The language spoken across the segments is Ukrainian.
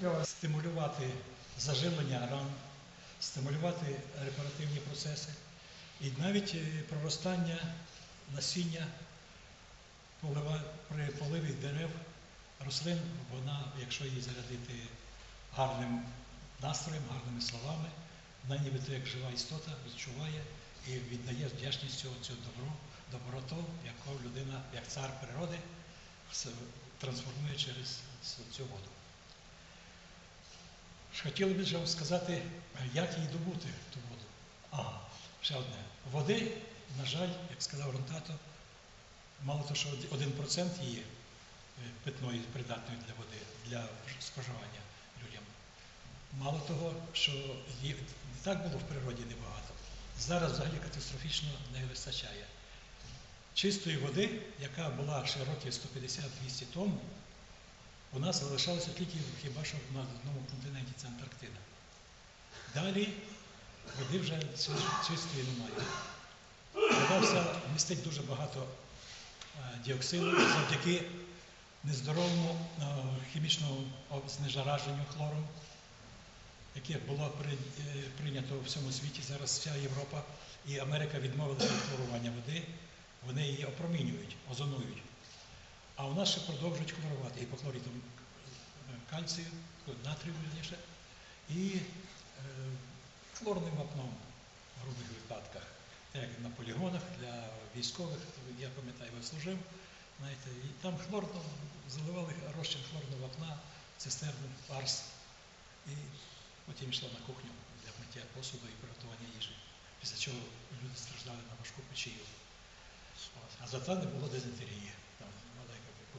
треба стимулювати заживлення ран, стимулювати репаративні процеси і навіть е, проростання насіння при поливі дерев, рослин, вона, якщо її зарядити гарним настроєм, гарними словами, вона нібито як жива істота відчуває і віддає цього, цього добро, доброту, яку людина, як цар природи, трансформує через цю воду. Хотіли б вам сказати, як її добути, ту воду. Ага, ще одне. Води, на жаль, як сказав Ронтато, мало того, що 1% її е, питної придатної для води, для споживання людям. Мало того, що її так було в природі небагато. Зараз взагалі катастрофічно не вистачає. Чистої води, яка була ще років 150-200 тому, у нас залишалося тільки хіба що на одному континенті це Антарктида. Далі води вже чи- чистої немає. Вода містить дуже багато е, діоксину завдяки нездоровому е, хімічному знежараженню хлором, яке було е, прийнято у всьому світі. Зараз вся Європа і Америка відмовилися від хлорування води, вони її опромінюють, озонують. А у нас ще продовжують хлорувати і похлорітом кальцію, натрію, вірніше, і е, хлорним вапном в грубих випадках. Як на полігонах для військових, я пам'ятаю, я служив, знаєте, і там хлорно заливали розчин хлорного вапна, цистерну, арс, і потім йшла на кухню для миття посуду і приготування їжі. Після чого люди страждали на важку печію. А зато не було дизентерії.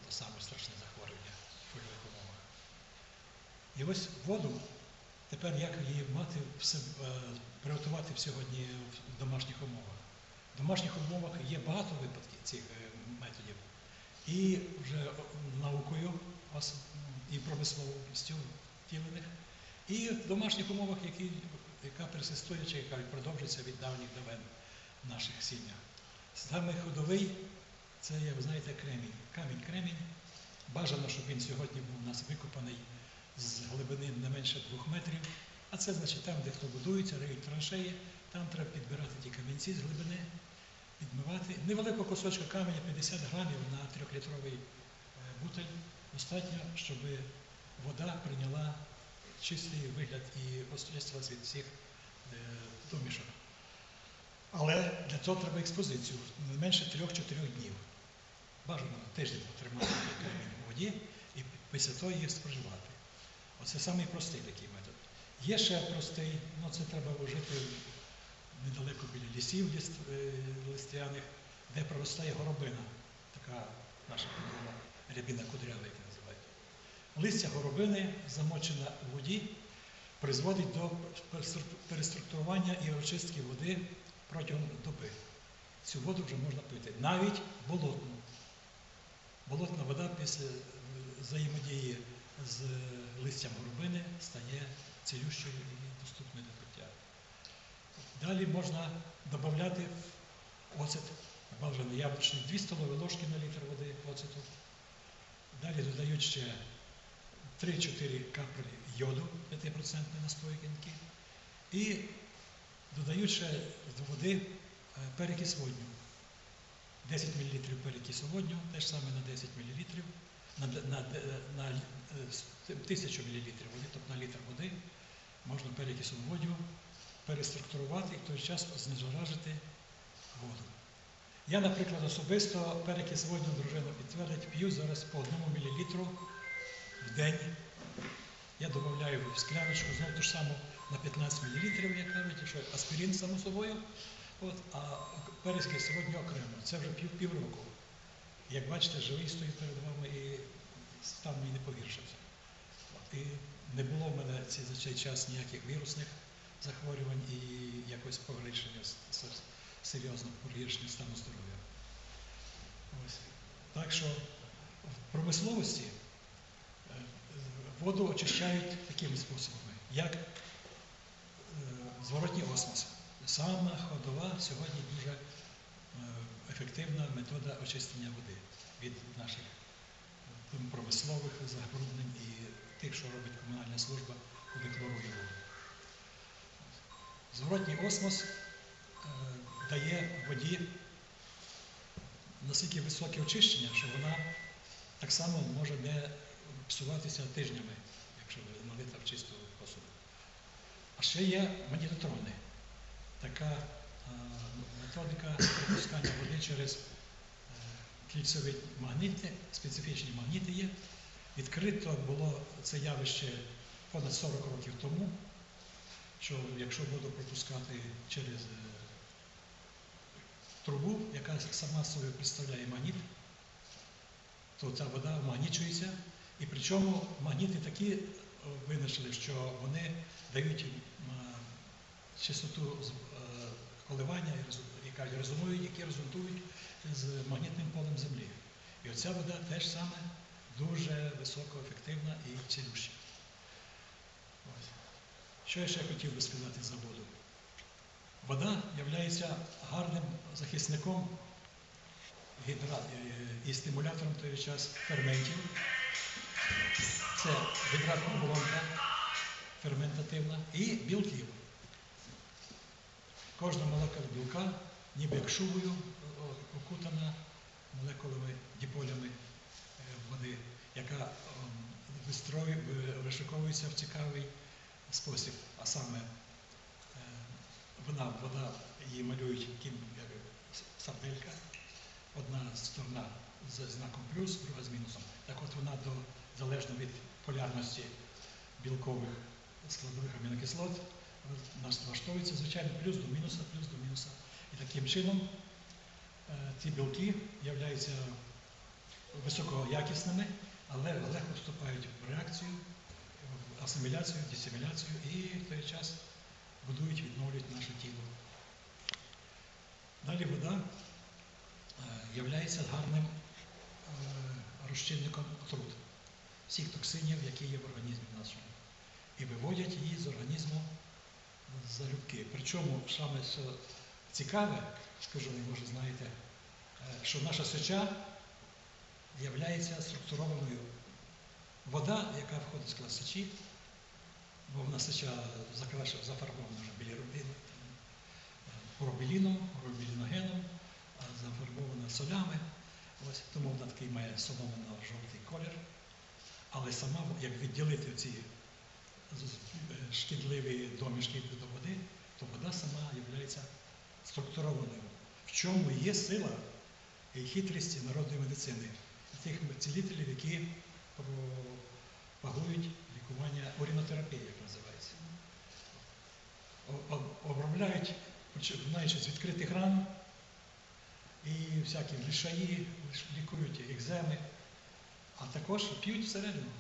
Було саме страшне захворювання в польових умовах. І ось воду, тепер як її мати, е, приготувати сьогодні в домашніх умовах. В домашніх умовах є багато випадків цих е, методів. І вже наукою і промисловістю втілених, і в домашніх умовах, які, яка персистуюча, яка продовжується від давніх давен в наших сім'ях. Саме ходовий це, як ви знаєте, кремінь. Камінь кремінь. Бажано, щоб він сьогодні був у нас викопаний з глибини не менше двох метрів. А це значить там, де хто будується, риють траншеї, там треба підбирати ті камінці з глибини, підмивати. Невеликого кусочка каменя 50 грамів на трьохлітровий е, бутель достатньо, щоб вода прийняла чистий вигляд і очистилась від всіх е, домішок. Але для цього треба експозицію не менше 3-4 днів. Бажано тиждень тримати у воді і після того її споживати. Оце самий простий такий метод. Є ще простий, ну це треба вжити недалеко біля лісів ліст- е, листяних, де проростає горобина, така наша відома рябіна кудрява, як називають. Листя горобини, замочена у воді, призводить до переструктурування і очистки води протягом доби. Цю воду вже можна пити. Навіть болотну. Болотна вода після е, взаємодії з листям горобини стає цілющою і доступною до пиття. Далі можна додати оцет бажаний яблучний 2 столові ложки на літр води оцету. Далі додають ще 3-4 каплі йоду 5% настойки. І додають ще до води е, перекис водню. 10 мл перекису водню, теж саме на 10 мл, на, на, на, е, 1000 мл води, тобто на літр води, можна перекисом водню переструктурувати і в той час знезаражити воду. Я, наприклад, особисто перекис водню дружина підтвердить, п'ю зараз по 1 мл в день. Я додаю в скляночку знову ту ж саму на 15 мл, як кажуть, що аспірин само собою, от, а перескіз сьогодні окремо. Це вже пів, півроку. Як бачите, живий стою перед вами і стан мій не погіршився. І не було в мене за цей час ніяких вірусних захворювань і якось погіршення, с- с- серйозно погіршення стану здоров'я. Ось. Так що в промисловості Е, Воду очищають такими способами, як е, зворотній осмос. Сама ходова сьогодні дуже е, ефективна метода очищення води від наших е, промислових забруднень і тих, що робить комунальна служба, коли хлорує воду. Зворотній осмос е, дає воді настільки високе очищення, що вона так само може не псуватися тижнями, якщо налита в чисту посуду. А ще є магнітотрони. Така методика пропускання води через е, кільцеві магніти, специфічні магніти є. Відкрито було це явище понад 40 років тому, що якщо воду пропускати через е, трубу, яка сама собою представляє магніт, то ця вода магнічується. І причому магніти такі е, винайшли, що вони дають м, частоту е, коливання, яка резонують, які резонують з магнітним полем Землі. І оця вода теж саме дуже високоефективна і цілюща. Що я ще хотів би сказати за воду? Вода є гарним захисником е, і стимулятором той час ферментів. Це гідратна оболонка ферментативна і білків. Кожна молекула білка, ніби як шубою окутана молекулами, діполями е, води, яка ем, вишиковується в цікавий спосіб. А саме е, вона, вода її малюють таким як сарделька. Одна сторона з знаком плюс, друга з мінусом. Так от вона до, залежно від полярності білкових складових амінокислот нас влаштовується, звичайно, плюс до мінуса, плюс до мінуса. І таким чином е, ці білки являються високоякісними, але легко вступають в реакцію, в асиміляцію, дисиміляцію і в той час будують, відновлюють наше тіло. Далі вода е, являється гарним е, розчинником отрут всіх токсинів, які є в організмі нашому. І виводять її з організму залюбки. Причому саме що цікаве, скажу, ви може знаєте, е, що наша сеча є структурованою. Вода, яка входить в склад сечі, бо вона сеча закрашена, зафарбована вже білірубін, пробіліном, пробіліногеном, зафарбована солями. Ось, тому вона такий має соломено-жовтий колір. Але сама, як відділити ці з- е, шкідливі домішки до води, то вода сама є структурованою. В чому є сила і хитрість народної медицини, тих цілителів, які пропагують лікування орінотерапії, як називається. Обробляють, починаючи з відкритих ран і всякі лишаї, лікують екземи, а також п'ють всередину.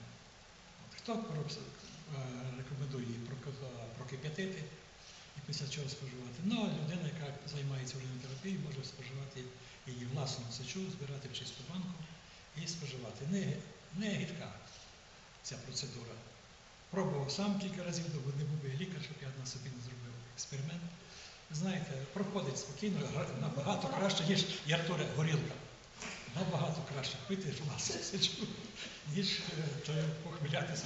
Хто е, її прокип'ятити і після чого споживати? Ну, а людина, яка займається орінотерапією, може споживати її власну сечу, збирати в чисту банку і споживати. Не, не гідка ця процедура. Пробував сам кілька разів, бо не був би лікар, щоб я на собі не зробив експеримент. Знаєте, проходить спокійно, набагато краще, ніж і Артуре горілка. Набагато краще пити власну сечу, ніж е, похмілятися.